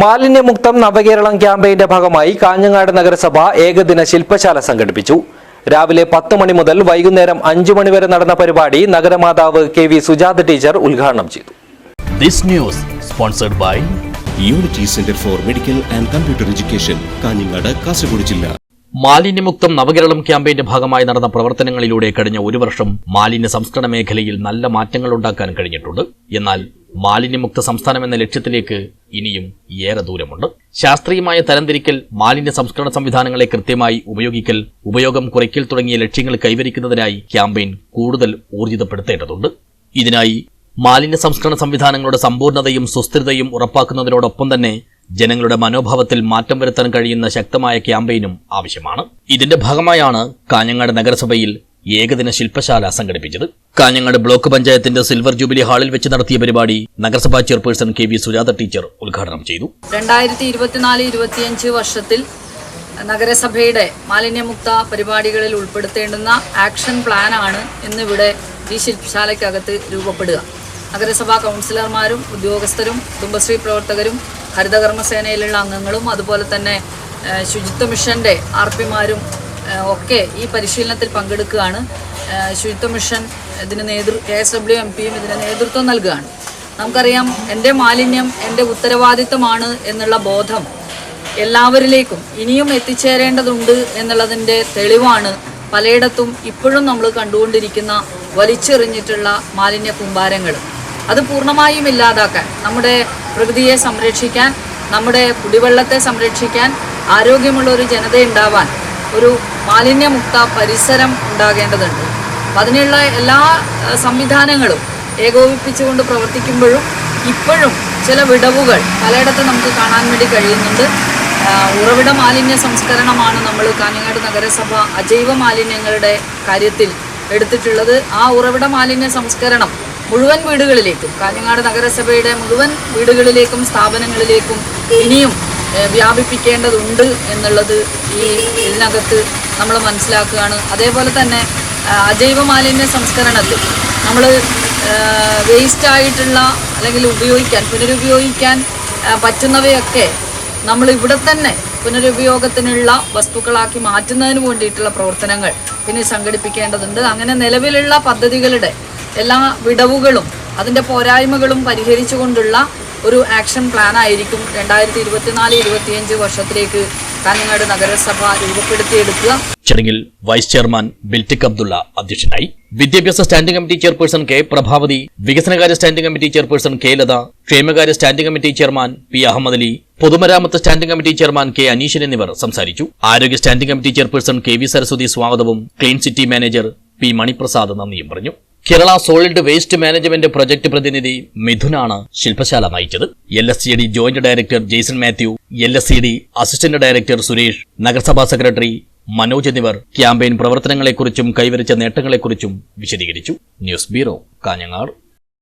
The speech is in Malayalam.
മാലിന്യമുക്തം നവകേരളം ക്യാമ്പയിന്റെ ഭാഗമായി കാഞ്ഞങ്ങാട് നഗരസഭ ഏകദിന ശില്പശാല സംഘടിപ്പിച്ചു. രാവിലെ പത്ത് മണി മുതൽ വൈകുന്നേരം അഞ്ചു മണി വരെ നടന്ന പരിപാടി നഗരമാതാവ് കെ വി സുജാത ടീച്ചർ ഉദ്ഘാടനം ചെയ്തു. This news sponsored by unity centre for medical and computer education Kanhangad Kasaragod ജില്ല. മാലിന്യമുക്തം നവകേരളം ക്യാമ്പയിന്റെ ഭാഗമായി നടന്ന പ്രവർത്തനങ്ങളിലൂടെ കഴിഞ്ഞ ഒരു വർഷം മാലിന്യ സംസ്കരണ മേഖലയിൽ നല്ല മാറ്റങ്ങൾ ഉണ്ടാക്കാൻ കഴിഞ്ഞിട്ടുണ്ട്. എന്നാൽ മാലിന്യമുക്ത സംസ്ഥാനം എന്ന ലക്ഷ്യത്തിലേക്ക് ഇനിയും ഏറെ ദൂരമുണ്ട്. ശാസ്ത്രീയമായ തരംതിരിക്കൽ മാലിന്യ സംസ്കരണ സംവിധാനങ്ങളെ കൃത്യമായി ഉപയോഗിക്കൽ ഉപയോഗം കുറയ്ക്കൽ തുടങ്ങിയ ലക്ഷ്യങ്ങൾ കൈവരിക്കുന്നതിനായി ക്യാമ്പയിൻ കൂടുതൽ ഊർജിതപ്പെടുത്തേണ്ടതുണ്ട്. ഇതിനായി മാലിന്യ സംസ്കരണ സംവിധാനങ്ങളുടെ സമ്പൂർണതയും സുസ്ഥിരതയും ഉറപ്പാക്കുന്നതിനോടൊപ്പം തന്നെ ജനങ്ങളുടെ മനോഭാവത്തിൽ മാറ്റം വരുത്താൻ കഴിയുന്ന ശക്തമായ ക്യാമ്പയിനും ആവശ്യമാണ്. ഇതിന്റെ ഭാഗമായാണ് കാഞ്ഞങ്ങാട് നഗരസഭയിൽ ഏകദിന ശില്പശാല സംഘടിപ്പിച്ചത്. കാഞ്ഞങ്ങാട് ബ്ലോക്ക് പഞ്ചായത്തിന്റെ സിൽവർ ജൂബിലി ഹാളിൽ വെച്ച് നടത്തിയ പരിപാടി നഗരസഭാ chairperson K V Sujatha teacher ഉദ്ഘാടനം ചെയ്തു. രണ്ടായിരത്തി ഇരുപത്തിനാല് ഇരുപത്തിയഞ്ച് വർഷത്തിൽ നഗരസഭയുടെ മാലിന്യമുക്ത പരിപാടികളിൽ ഉൾപ്പെടുത്തേണ്ടുന്ന ആക്ഷൻ പ്ലാനാണ് ഇന്നിവിടെ ഈ ശില്പശാലയ്ക്കകത്ത് രൂപപ്പെടുക. നഗരസഭാ കൗൺസിലർമാരും ഉദ്യോഗസ്ഥരും കുടുംബശ്രീ പ്രവർത്തകരും ഹരിതകർമ്മസേനയിലുള്ള അംഗങ്ങളും അതുപോലെ തന്നെ ശുചിത്വ മിഷന്റെ ആർ പിമാരും ഒക്കെ ഈ പരിശീലനത്തിൽ പങ്കെടുക്കുകയാണ്. ശുചിത്വ മിഷൻ ഇതിന് നേതൃ കെ എസ് ഡബ്ല്യു എം പിയും ഇതിന് നേതൃത്വം നൽകുകയാണ്. നമുക്കറിയാം എന്റെ മാലിന്യം എന്റെ ഉത്തരവാദിത്തമാണ് എന്നുള്ള ബോധം എല്ലാവരിലേക്കും ഇനിയും എത്തിച്ചേരേണ്ടതുണ്ട് എന്നുള്ളതിന്റെ തെളിവാണ് പലയിടത്തും ഇപ്പോഴും നമ്മൾ കണ്ടുകൊണ്ടിരിക്കുന്ന വലിച്ചെറിഞ്ഞിട്ടുള്ള മാലിന്യ കൂമ്പാരങ്ങൾ. അത് പൂർണമായും ഇല്ലാതാക്കാൻ നമ്മുടെ പ്രകൃതിയെ സംരക്ഷിക്കാൻ നമ്മുടെ കുടിവെള്ളത്തെ സംരക്ഷിക്കാൻ ആരോഗ്യമുള്ള ഒരു ജനത ഉണ്ടാവാൻ ഒരു മാലിന്യമുക്ത പരിസരം ഉണ്ടാകേണ്ടതുണ്ട്. അതിനുള്ള എല്ലാ സംവിധാനങ്ങളും ഏകോപിപ്പിച്ചുകൊണ്ട് പ്രവർത്തിക്കുമ്പോഴും ഇപ്പോഴും ചില വിടവുകൾ പലയിടത്തും നമുക്ക് കാണാൻ വേണ്ടി കഴിയുന്നുണ്ട്. ഉറവിട മാലിന്യ സംസ്കരണമാണ് നമ്മൾ കാഞ്ഞങ്ങാട് നഗരസഭ അജൈവ മാലിന്യങ്ങളുടെ കാര്യത്തിൽ എടുത്തിട്ടുള്ളത്. ആ ഉറവിട മാലിന്യ സംസ്കരണം മുഴുവൻ വീടുകളിലേക്കും കാഞ്ഞങ്ങാട് നഗരസഭയുടെ മുഴുവൻ വീടുകളിലേക്കും സ്ഥാപനങ്ങളിലേക്കും ഇനിയും വ്യാപിപ്പിക്കേണ്ടതുണ്ട് എന്നുള്ളത് ഈ ഇതിനകത്ത് നമ്മൾ മനസ്സിലാക്കുകയാണ്. അതേപോലെ തന്നെ അജൈവ മാലിന്യ സംസ്കരണത്തിൽ നമ്മൾ വേസ്റ്റ് ആയിട്ടുള്ള അല്ലെങ്കിൽ ഉപയോഗിക്കാൻ പുനരുപയോഗിക്കാൻ പറ്റുന്നവയൊക്കെ നമ്മൾ ഇവിടെ തന്നെ പുനരുപയോഗത്തിനുള്ള വസ്തുക്കളാക്കി മാറ്റുന്നതിന് വേണ്ടിയിട്ടുള്ള പ്രവർത്തനങ്ങൾ പിന്നെ സംഘടിപ്പിക്കേണ്ടതുണ്ട്. അങ്ങനെ നിലവിലുള്ള പദ്ധതികളുടെ എല്ലാ വിടവുകളും അതിന്റെ പോരായ്മകളും പരിഹരിച്ചുകൊണ്ടുള്ള ഒരു ആക്ഷൻ പ്ലാൻ ആയിരിക്കും രണ്ടായിരത്തി ഇരുപത്തിനാല് ഇരുപത്തിയഞ്ച് വർഷത്തിലേക്ക് കാഞ്ഞങ്ങാട് നഗരസഭ രൂപപ്പെടുത്തിയെടുക്കുക. ചടങ്ങിൽ വൈസ് ചെയർമാൻ ബിൽറ്റിക് അബ്ദുള്ള അധ്യക്ഷനായി. വിദ്യാഭ്യാസ standing committee chairperson K Prabhavathi വികസനകാര്യ standing committee chairperson K Latha ക്ഷേമകാര്യ standing committee chairman P Ahammed Ali പൊതുമരാമത്ത് standing committee chairman K Aneeshan എന്നിവർ സംസാരിച്ചു. ആരോഗ്യ standing committee chairperson K V Saraswathi സ്വാഗതവും clean city manager P Maniprasad നന്ദിയും പറഞ്ഞു. Kerala solid waste management project പ്രതിനിധി മിഥുനാണ് ശില്പശാല നയിച്ചത് L S C D joint director Jaison Mathew L S C D assistant director Suresh നഗരസഭാ സെക്രട്ടറി മനോജ് എന്നിവർ ക്യാമ്പയിൻ പ്രവർത്തനങ്ങളെക്കുറിച്ചും കൈവരിച്ച നേട്ടങ്ങളെക്കുറിച്ചും വിശദീകരിച്ചു. News bureau Kanhangad.